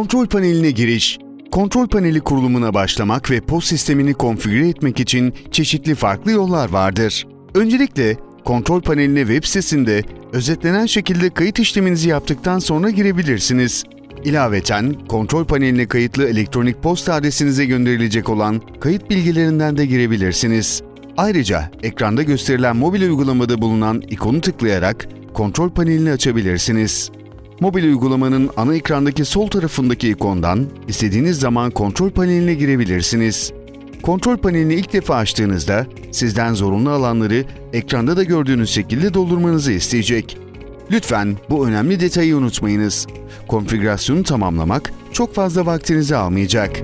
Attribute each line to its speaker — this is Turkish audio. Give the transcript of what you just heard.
Speaker 1: Kontrol paneline giriş. Kontrol paneli kurulumuna başlamak ve POS sistemini konfigüre etmek için çeşitli farklı yollar vardır. Öncelikle kontrol paneline web sitesinde özetlenen şekilde kayıt işleminizi yaptıktan sonra girebilirsiniz. İlaveten kontrol paneline kayıtlı elektronik posta adresinize gönderilecek olan kayıt bilgilerinden de girebilirsiniz. Ayrıca ekranda gösterilen mobil uygulamada bulunan ikonu tıklayarak kontrol panelini açabilirsiniz. Mobil uygulamanın ana ekrandaki sol tarafındaki ikondan istediğiniz zaman kontrol paneline girebilirsiniz. Kontrol panelini ilk defa açtığınızda sizden zorunlu alanları ekranda da gördüğünüz şekilde doldurmanızı isteyecek. Lütfen bu önemli detayı unutmayınız. Konfigürasyonu tamamlamak çok fazla vaktinizi almayacak.